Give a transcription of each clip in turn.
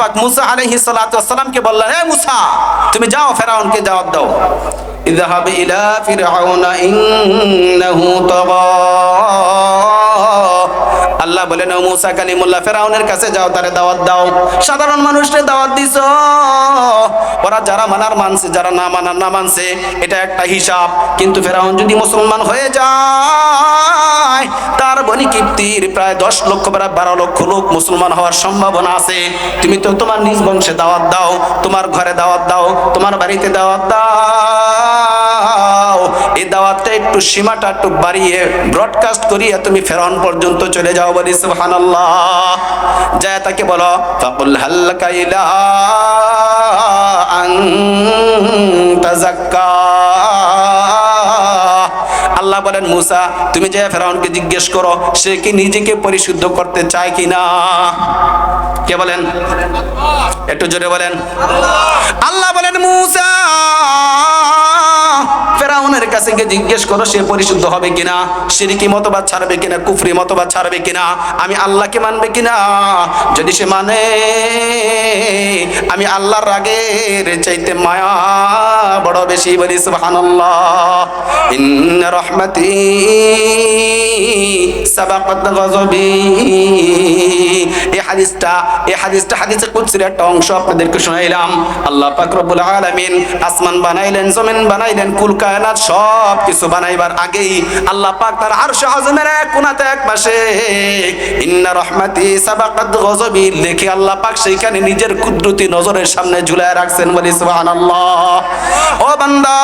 পাক মুসা আলাইহিস সালাতু ওয়াসসালামকে বললেন হে মুসা, তুমি যাও, ফেরাউনকে জবাব দাও। ইযহাব ইলা ফিরআউনা ইন্নাহু তাগা। বলেন ও মুসা কালিমুল্লাহ, ফেরাউনের কাছে যাও, তারে দাওয়াত দাও। সাধারণ মানুষকে দাওয়াত দিছ। ওরা যারা মানার মানছে, যারা না মানার না মানছে, এটা একটা হিসাব। কিন্তু ফেরাউন যদি মুসলমান হয়ে যায়, তার বনি কিপ্তির প্রায় দশ লক্ষ প্রায় বারো লক্ষ লোক মুসলমান হওয়ার সম্ভাবনা আছে। তুমি তো তোমার নিজ বংশে দাওয়াত দাও, তোমার ঘরে দাওয়াত দাও, তোমার বাড়িতে দাওয়াত দাও। এই দাওয়াতটা একটু সীমাটা একটু বাড়িয়ে ব্রডকাস্ট করিয়ে তুমি ফেরাউন পর্যন্ত চলে যাও বলি, সুবহানাল্লাহ। যায় তাকে বলো, ফাকুল হাল্লাকা ইলা আন তাযাক্কা আল্লাহ বলেন, মুসা, তুমি যে ফেরাউনকে জিজ্ঞেস করো, সে কি নিজেকে পরিশুদ্ধ করতে চায় কি না কে বলেন? একটু জোরে বলেন। আল্লাহ বলেন, মুসা কাছে গিয়ে জিজ্ঞেস করো, সে পরিশুদ্ধ হবে কিনা? সিরিকি মতবাদ ছাড়বে কিনা? কুফরি মতবাদ ছাড়বে কিনা? আমি আল্লাহকে মানবে কিনা? যদি সে মানে আমি আল্লাহর রাগের চাইতে মায়া বড় বেশি বলি, সুবহানাল্লাহ। রহমতি সাবাকাত হাদিসটা, এই হাদিসটা হাদিসে কুদসির একটা অংশ আপনাদেরকে আল্লাহ পাক রব্বুল আলামিন আসমান বানাইলেন, জমিন বানাইলেন, কুল কায়নাত সব কিছু বানাইবার আগেই আল্লাহ পাক তার আরশ এক কোণাতে এক পাশে, ইন্না রহমাতি সাবাকাত গজবি লিখে আল্লাহ পাক সেইখানে নিজের কুদরতি নজরের সামনে ঝুলায় রাখছেন বলি সুবহানাল্লাহ। ও বান্দা!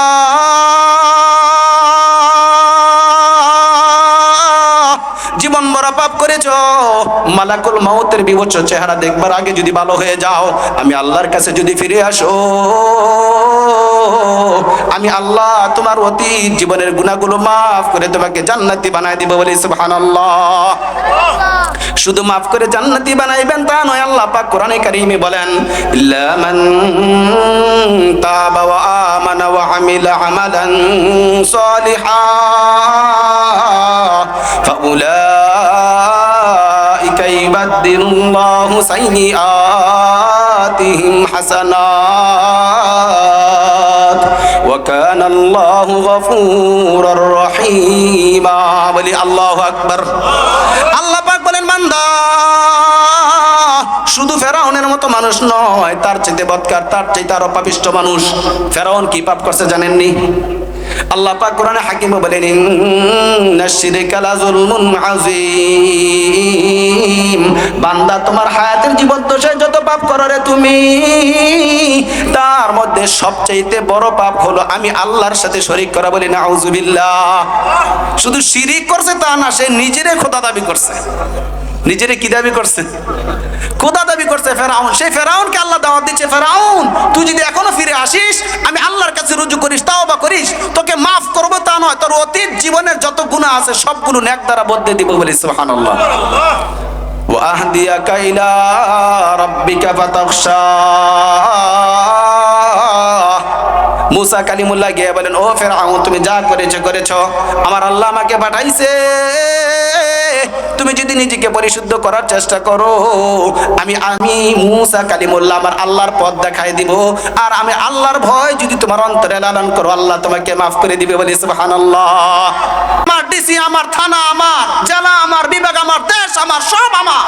মালাকুল মাউতের বিভৎস চেহারা দেখবার আগে যদি ভালো হয়ে যাও, আমি আল্লাহর কাছে যদি ফিরে আসো, আমি আল্লাহ তোমার অতীত জীবনের গুণাগুলো মাফ করে তোমাকে জান্নাতি বানাই দিব বলে সুবহানাল্লাহ। শুধু মাফ করে জান্নাতি বানাইবেন তা নয়, আল্লাহ পাক কোরআনে কারিমে বলেন ইল্লা মান তাবা ওয়া আমানা ওয়া আমিলা আমালান সালিহা, ফাউলা يبدل الله سيئاتهم حسنات وكان الله غفورا رحيما বলি আল্লাহু আকবার আল্লাহ পাক বলেন বান্দা শুধু ফেরাউনের মতো মানুষ নয় তার চাইতে বদকার তার চাইতে আরো পাপিষ্ট মানুষ ফেরাউন কি পাপ করছে জানেননি আল্লাহ পাক কোরআনে হাকিমে বলেন, ইন্না শিরকা লাযুলমুন আযীম। বান্দা তোমার হায়াতের জীবন দশায় যত পাপ করো রে তুমি, তার মধ্যে সবচাইতে বড় পাপ হলো আমি আল্লাহর সাথে শরীক করা বলি, নাউজুবিল্লাহ। শুধু শিরিক করছে তা না, সে নিজেরে খোদা দাবি করছে। নিজেরে কি দাবি করছে খোদা দাবি করছে ফেরাউন সেই ফেরাউনকে আল্লাহ দাওয়াত দিচ্ছে ফেরাউন তুই যদি এখনো ফিরে আসিস আমি আল্লাহর কাছে রুজু করিস তাও বা করিস তোকে মাফ করবো তা নয় তোর অতীত জীবনের যত গুনাহ আছে সবগুলো ন্যাক দ্বারা বদলে দিব বলি সুবহানাল্লাহ وأهديك إلى ربك فتخشى মুসা কালিমুল্লাহ গিয়ে বলেন ও ফেরাউন তুমি যা করেছো করেছো আমার আল্লাহ আমাকে পাঠাইছে তুমি যদি নিজেকে পরিশুদ্ধ করার চেষ্টা করো, আমি আমি মুসা কালিমুল্লাহ আমার আল্লাহর পথ দেখাই দিব। আর আমি আল্লাহর ভয় যদি তোমার অন্তরে লালন করো, আল্লাহ তোমাকে মাফ করে দিবে বলে সুবহানাল্লাহ। আমার ডিসি, আমার থানা, আমার জেলা, আমার বিভাগ, আমার দেশ, আমার সব আমার।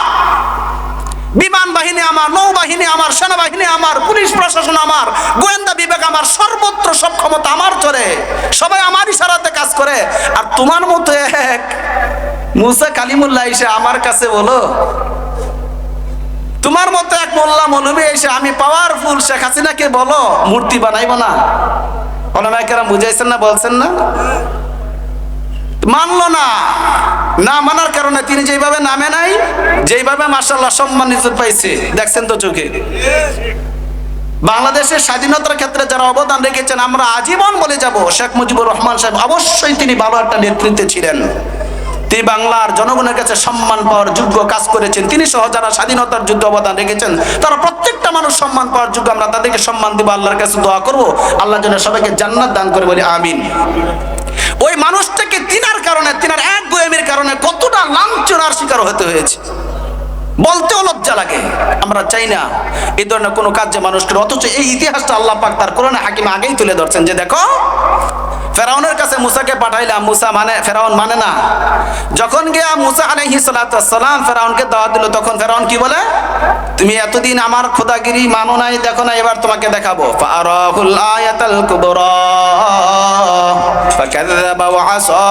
বিমান বাহিনী আমার, নৌবাহিনী আমার, সেনাবাহিনী আমার, পুলিশ প্রশাসন আমার, গোয়েন্দা বিভাগ আমার, সর্বত্র সব ক্ষমতা আমার চলে। সবাই আমার ইশারাতে কাজ করে। আর তোমার মতো এক মুসা কালিমুল্লাহ এসে আমার কাছে বলো, তোমার মতো এক মোল্লা মৌলবী এসে আমি পাওয়ারফুল শেখ হাসিনাকে বলো, মূর্তি বানাইব না? ওলামাইকেরা বুঝাইছেন না, বলছেন না? মানলো না। না মানার কারণে তিনি যেভাবে নামে নাই যেভাবে মার্শাল্লাহ সম্মানিত পাইছে। দেখছেন তো চোখে? বাংলাদেশের স্বাধীনতার ক্ষেত্রে যারা অবদান রেখেছেন, আমরা আজীবন বলে যাব, শেখ মুজিবুর রহমান সাহেব অবশ্যই তিনি ভালো একটা নেতৃত্বে ছিলেন। তিনি বাংলার জনগণের কাছে সম্মান পাওয়ার যোগ্য কাজ করেছেন, তিনি সহ যারা স্বাধীনতার যুদ্ধ অবদান রেখেছেন, তারা প্রত্যেকটা মানুষ সম্মান পাওয়ার যোগ্য। আমরা তাদেরকে সম্মান দিব, আল্লাহর কাছে দোয়া করব, আল্লাহ যেন সবাইকে জান্নাত দান করে বলি, আমিন। ওই মানুষটাকে তিনার কারণে, তিনার এক গোয়েমের কারণে কতটা লাঞ্ছনার শিকার হতে হয়েছে। বলতেও লজ্জা লাগে। আমরা চাই না এই ধরনের কোনো কাজ যে মানুষ করে অথচ এই ইতিহাসটা আল্লাহ পাক তার কোরআনে হাকিম আগেই তুলে ধরছেন যে দেখো ফেরাউনের কাছে মুসাকে পাঠাইলাম মুসা মানে ফেরাউন মানে না যখন গিয়া মুসা আলাইহি সালাম ফেরাউনকে দাওয়াত দিল তখন ফেরাউন কি বলে তুমি এতদিন আমার খোদাগিরি মানো নাই দেখো না এবার তোমাকে দেখাবো ফারাহুল আয়াতাল কুবরা ফাকাযাবা ওয়া আসা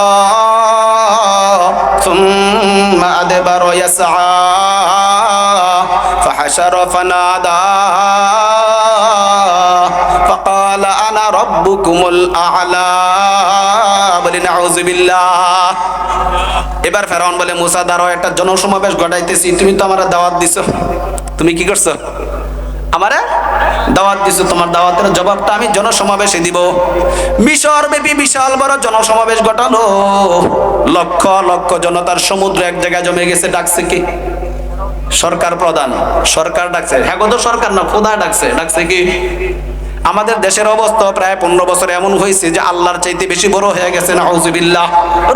ثم أدبر يسعى فحشر فنادى فقال أنا ربكم الأعلى বলি নাউযু বিল্লাহ এবার ফেরাউন বলে মুসা দাঁড়াও একটা জনসমাবেশ ঘটাইতেছি তুমি তো আমার দাওয়াত দিছো তুমি কি করছো আমারে দাওয়াত দিছো তোমার দাওয়াতের জবাবটা আমি জনসমাবেশে দিব মিশর ব্যাপী বিশাল বড় জনসমাবেশ ঘটালো লক্ষ লক্ষ জনতার সমুদ্র এক জায়গায় জমে গেছে ডাকছে কি সরকার প্রধান। সরকার ডাকছে। হ্যাঁ তো সরকার না, খোদা ডাকছে। ডাকছে কি? আমাদের দেশের অবস্থা প্রায় পনেরো বছর এমন হয়েছে যে আল্লাহর চাইতে বেশি বড় হয়ে গেছে না হউজুবিল্লাহ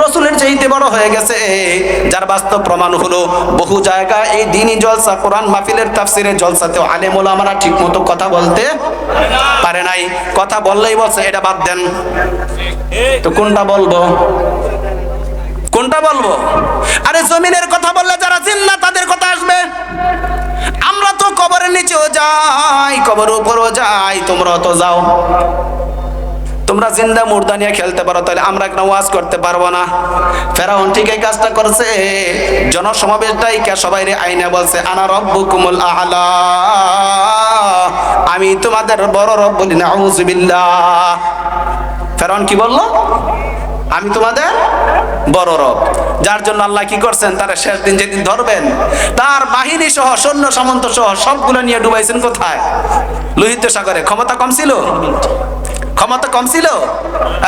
রসুলের চাইতে বড় হয়ে গেছে যার বাস্তব প্রমাণ হলো, বহু জায়গায় এই দিনই জলসা, কোরআন মাহফিলের তাফসিরের জলসাতেও আলেমুল আমরা ঠিক মতো কথা বলতে পারে নাই। কথা বললেই বলছে, এটা বাদ দেন। তো কোনটা বলব? কোনটা বলব? আরে জমিনের কথা বললে যারা জিন্না তাদের কথা আসবে। আমরা তো কবরের নিচেও যাই কবর উপরও যাই, তোমরা তো যাও। তোমরা জিন্দা মুর্দা নিয়ে খেলতে পারো, তাহলে আমরা কেন ওয়াজ করতে পারব না। ফেরাউন ঠিক এই কাজটা করছে। জনসমাবেশটাই কে সবাই রে আইনা বলছে, আনা রব্বুকুমুল আলা আমি তোমাদের বড় রব বলি না ফেরাউন কি বলল? আমি তোমাদের বড় রব। যার জন্য আল্লাহ কি করছেন? তারা শেষ দিন যেদিন ধরবেন, তার বাহিনী সহ, সৈন্য সামন্ত সহ সবগুলো নিয়ে ডুবাইছেন কোথায়? লোহিত সাগরে। ক্ষমতা কম ছিল? ক্ষমতা কম ছিল?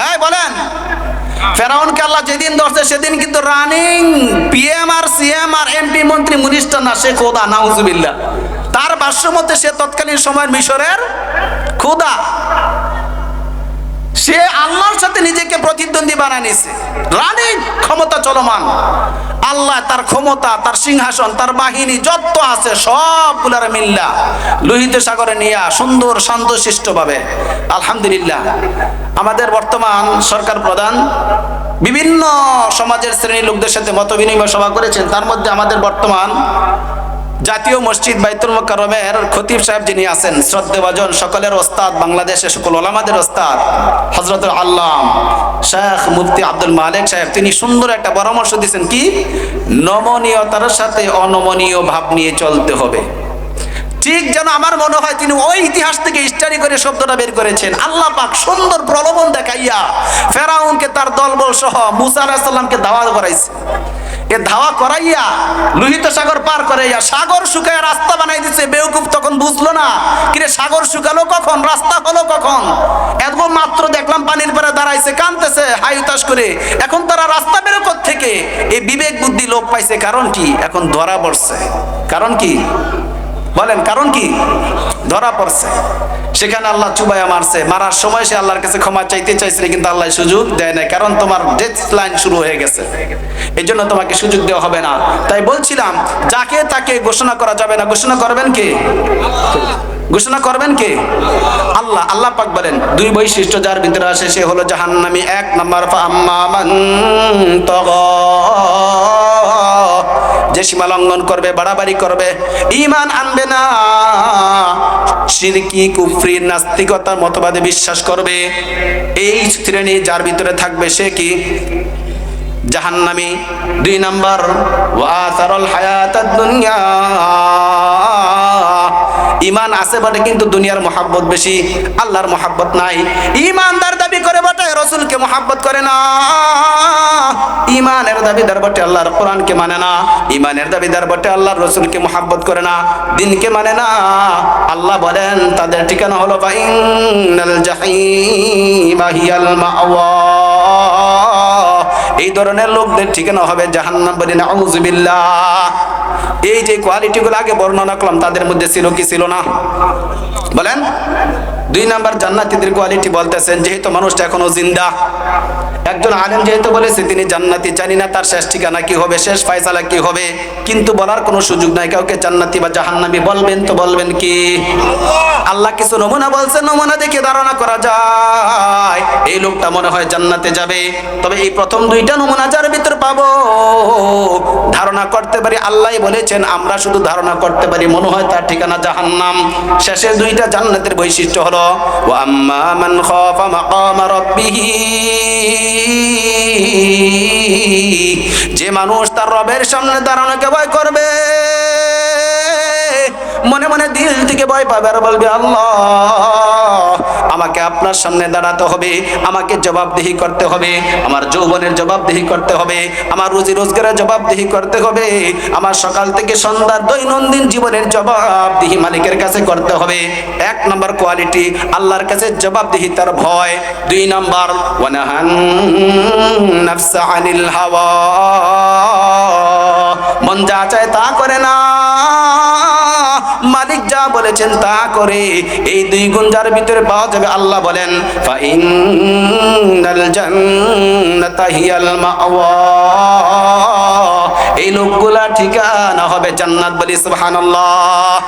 এই, বলেন। ফেরাউনকে আল্লাহ যেদিন ধরছে, সেদিন কিন্তু রানিং পিএম আর সিএম আর এমপি মন্ত্রী মিনিস্টার না, সে খোদা, নাউজুবিল্লাহ। তার ভাষ্য মতে সে তৎকালীন সময়ের মিশরের খোদা। সে আল্লাহর সাথে নিজেকে প্রতিদ্বন্দ্বী বানায় নিছে রানী ক্ষমতা চলমান। আল্লাহ তার ক্ষমতা, তার সিংহাসন, তার বাহিনী যত আছে সবগুলার মিল্লা লোহিত সাগরে নিয়া সুন্দর শান্তশিষ্টভাবে আলহামদুলিল্লাহ। আমাদের বর্তমান সরকার প্রধান বিভিন্ন সমাজের শ্রেণির লোকদের সাথে মত বিনিময় সভা করেছেন। তার মধ্যে আমাদের বর্তমান জাতীয় মসজিদ বাইতুল মোকারমের খতিব সাহেব যিনি আছেন, শ্রদ্ধেভাজন সকলের ওস্তাদ, বাংলাদেশের সকল ওলামাদের ওস্তাদ হজরত আল্লাম শেখ মুফতি আব্দুল মালিক সাহেব, তিনি সুন্দর একটা পরামর্শ দিয়েছেন কি? নমনীয়তার সাথে অনমনীয় ভাব নিয়ে চলতে হবে। ঠিক যেন আমার মনে হয় তিনি ওই ইতিহাস থেকে স্টাডি করে শব্দটা বের করেছেন। আল্লাহ পাক সুন্দর প্রলোভন দেখাইয়া ফেরাউনকে তার দলবল সহ মুসা আলাহিসাল্লামকে দাওয়াত করাইছে। এ ধাওয়া করাইয়া লোহিত সাগর পার করাইয়া সাগর শুকায় রাস্তা বানাই দিচ্ছে বেউকুফ তখন বুঝলো না। কিরে, সাগর শুকালো কখন? রাস্তা হলো কখন? এতক্ষণ মাত্র দেখলাম পানির পরে দাঁড়াইছে কানতেছে হাই উতাস করে। এখন তারা রাস্তা বেরো থেকে এই বিবেক বুদ্ধি লোপ পাইছে, কারণ কি? এখন ধরা পড়ছে। কারণ কি? বলেন, কারণ কি? ধরা পড়ছে। সেখানে আল্লাহ চুবাইয়া মারছে। মারার সময় সে আল্লাহর কাছে ক্ষমা চাইতে চাইছিল কিন্তু আল্লাহ সুযোগ দেয় না কারণ তোমার ডেথ লাইন শুরু হয়ে গেছে। এই জন্য তোমাকে সুযোগ দেওয়া হবে না। তাই বলছিলাম, যাকে তাকে ঘোষণা করা যাবে না, ঘোষণা করবেন কে? ঘোষণা করবেন কে? আল্লাহ আল্লাহ পাক বলেন, দুই বৈশিষ্ট্য যার ভিতরে আসে, সে হলো জাহান্নামী এক, নাম্বার যে সীমা লঙ্ঘন করবে, বাড়াবাড়ি করবে ইমান আনবে না। সিরকি কুফরি নাস্তিকতার মতবাদে বিশ্বাস করবে। এই শ্রেণি যার ভিতরে থাকবে সে কি? জাহান্নামি। দুই নাম্বার ওয়াসারল হায়াতাদ দুনিয়া। ইমান আছে বটে, কিন্তু দুনিয়ার মোহাব্বত বেশি, আল্লাহর মোহাব্বত নাই। ইমানদার দাবি করে বটে, রসুলকে মোহাব্বত করে না। ইমানের দাবিদার বটে, আল্লাহর কোরআনকে মানে না। ইমানের দাবিদার বটে, আল্লাহর রসুলকে মোহাব্বত করে না, দিনকে মানে না। আল্লাহ বলেন, তাদের ঠিকানা হলো বাইনাল জাহিম মাওয়া। এই ধরনের লোকদের ঠিকানা হবে জাহান্নাম বলি না এই যে কোয়ালিটিগুলো আগে বর্ণনা করলাম, তাদের মধ্যে ছিল কি ছিল না? বলেন। দুই নাম্বার জান্নাতীদের কোয়ালিটি বলতেছেন, যেহেতু মানুষটা এখনও জিন্দা। একজন আলেম যেহেতু বলেছে, তিনি জান্নাতি, জানি না তার শেষ ঠিকানা কি হবে, শেষ ফয়সালা কি হবে, কিন্তু বলার কোনো সুযোগ নাই। কাউকে জান্নাতি বা জাহান্নামী বলবেন তো বলবেন কি? আল্লাহ কিছু নমুনা বলছে, নমুনা দেখে ধারণা করা যায়। এই লোকটা মনে হয় জান্নাতে যাবে। তবে এই প্রথম দুইটা নমুনা যার ভিতর পাবো? ধারণা করতে পারি, আল্লাহ বলেছেন, আমরা শুধু ধারণা করতে পারি, মনে হয় তার ঠিকানা জাহান্নাম। শেষের দুইটা জান্নাতের বৈশিষ্ট্য হলো, ওয়া আম্মা মান খাফা মাকামা রাব্বিহি। যে মানুষ তার রবের সামনে দাঁড়ানোকে ভয় করবে, মনে মনে দিল থেকে ভয় পাবে আর বলবে, আল্লাহ। আমাকে আপনার সামনে দাঁড়াতে হবে, আমাকে জবাবদিহি করতে হবে, আমার যৌবনের জবাবদিহি করতে হবে, আমার রুজি রোজগারের জবাবদিহি করতে হবে, আমার সকাল থেকে সন্ধ্যার দৈনন্দিন জীবনের জবাবদিহি মালিকের কাছে করতে হবে। এক নম্বর কোয়ালিটি, আল্লাহর কাছে জবাবদিহি তার ভয়। দুই নম্বর, ওয়ানাহান নাফসা আনিল হাওয়া। মন যা চায় তা করে না মালিক যা বলেছেন তা করে এই দুই গুণ যার ভিতরে পাওয়া যাবে আল্লাহ বলেন এই লোকগুলা ঠিকানা হবে জান্নাত বলি, সুবহানাল্লাহ।